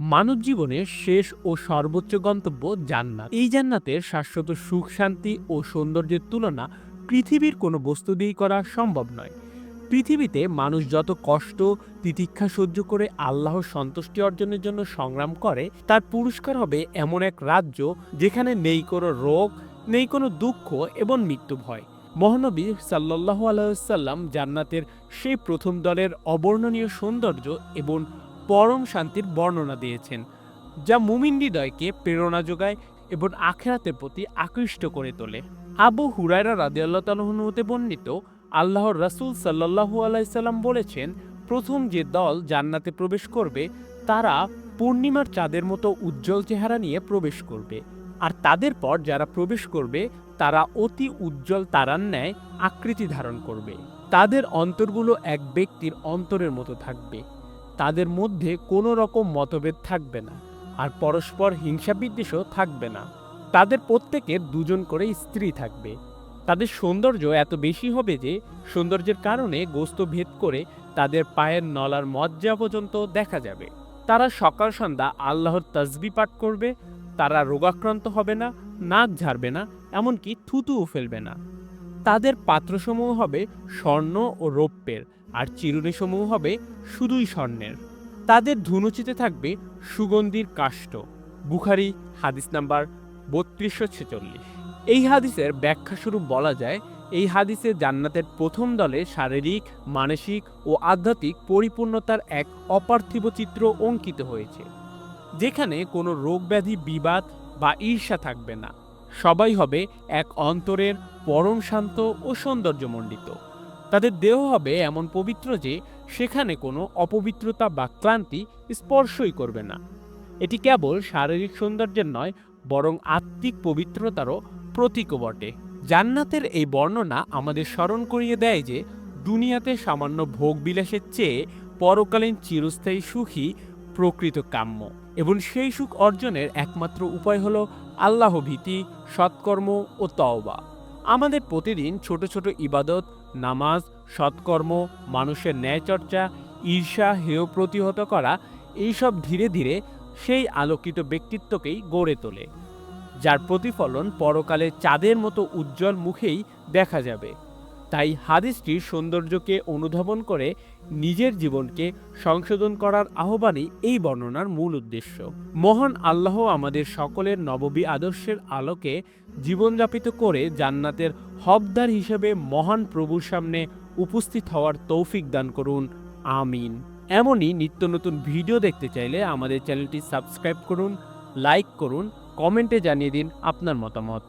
মানব জীবনের শেষ ও সর্বোচ্চ গন্তব্য জান্নাত। এই জান্নাতের শাশ্বত সুখ, শান্তি ও সৌন্দর্যের তুলনা পৃথিবীর কোনো বস্তু দিয়েই করা সম্ভব নয়। পৃথিবীতে মানুষ যত কষ্ট, তিতিক্ষা সহ্য করে আল্লাহর সন্তুষ্টি অর্জনের জন্য সংগ্রাম করে, তার পুরস্কার হবে এমন এক রাজ্য যেখানে নেই কোনো রোগ, নেই কোনো দুঃখ এবং মৃত্যু ভয়। মহানবী সাল্লাহ আলাইসাল্লাম জান্নাতের সেই প্রথম দলের অবর্ণনীয় সৌন্দর্য এবং পরম শান্তির বর্ণনা দিয়েছেন, যা মুমিন হৃদয়কে প্রেরণা যোগায় এবং আখেরাতের প্রতি আকৃষ্ট করে তোলে। আবু হুরায়রা রাদিয়াল্লাহ তালহন হতে বর্ণিত, আল্লাহর রাসূল সাল্লাল্লাহু আলাইসাল্লাম বলেছেন, প্রথম যে দল জান্নাতে প্রবেশ করবে, তারা পূর্ণিমার চাঁদের মতো উজ্জ্বল চেহারা নিয়ে প্রবেশ করবে। আর তাদের পর যারা প্রবেশ করবে, তারা অতি উজ্জ্বল তারার ন্যায় আকৃতি ধারণ করবে। তাদের অন্তরগুলো এক ব্যক্তির অন্তরের মতো থাকবে। তাদের মধ্যে কোনো রকম মতভেদ থাকবে না আর পরস্পর হিংসা বিদ্বেষও থাকবে না। তাদের প্রত্যেকের দুজন করে স্ত্রী থাকবে। তাদের সৌন্দর্য এত বেশি হবে যে সৌন্দর্যের কারণে গোস্ত ভেদ করে তাদের পায়ের নলার মজ্জা পর্যন্ত দেখা যাবে। তারা সকাল সন্ধ্যা আল্লাহর তসবি পাঠ করবে, তারা রোগাক্রান্ত হবে না, নাক ঝাড়বে না, এমনকি থুতুও ফেলবে না। তাদের পাত্রসমূহ হবে স্বর্ণ ও রৌপ্যের। আর চিরুনিসমূহ হবে শুধুই স্বর্ণের। তাদের ধুনুচিতে থাকবে সুগন্ধির কাষ্ট। বুখারি, হাদিস নাম্বার বত্রিশশো ছেচল্লিশ। এই হাদিসের ব্যাখ্যা ব্যাখ্যাস্বরূপ বলা যায়, এই হাদিসে জান্নাতের প্রথম দলে শারীরিক, মানসিক ও আধ্যাত্মিক পরিপূর্ণতার এক অপার্থিব চিত্র অঙ্কিত হয়েছে, যেখানে কোনো রোগব্যাধি, বিবাদ বা ঈর্ষা থাকবে না। সবাই হবে এক অন্তরের পরম শান্ত ও সৌন্দর্যমণ্ডিত। তাদের দেহ হবে এমন পবিত্র যে সেখানে কোনো অপবিত্রতা বা ক্লান্তি স্পর্শই করবে না। এটি কেবল শারীরিক সৌন্দর্যের নয়, বরং আত্মিক পবিত্রতারও প্রতীকও বটে। জান্নাতের এই বর্ণনা আমাদের স্মরণ করিয়ে দেয় যে, দুনিয়াতে সামান্য ভোগ বিলাসের চেয়ে পরকালীন চিরস্থায়ী সুখী প্রকৃত কাম্য, এবং সেই সুখ অর্জনের একমাত্র উপায় হল আল্লাহ ভীতি সৎকর্ম ও তওবা। আমাদের প্রতিদিন ছোট ছোট ইবাদত, নামাজ, সৎকর্ম, মানুষের ন্যায়চর্চা ঈর্ষা, হেয় প্রতিহত করা, এইসব ধীরে ধীরে সেই আলোকিত ব্যক্তিত্বকেই গড়ে তোলে, যার প্রতিফলন পরকালে চাঁদের মতো উজ্জ্বল মুখেই দেখা যাবে। তাই হাদিসটির সৌন্দর্যকে অনুধাবন করে নিজের জীবনকে সংশোধন করার আহ্বানই এই বর্ণনার মূল উদ্দেশ্য। মহান আল্লাহ আমাদের সকলের নববী আদর্শের আলোকে জীবনযাপিত করে জান্নাতের হবদার হিসেবে মহান প্রভুর সামনে উপস্থিত হওয়ার তৌফিক দান করুন। আমিন। এমনই নিত্য নতুন ভিডিও দেখতে চাইলে আমাদের চ্যানেলটি সাবস্ক্রাইব করুন, লাইক করুন, কমেন্টে জানিয়ে দিন আপনার মতামত।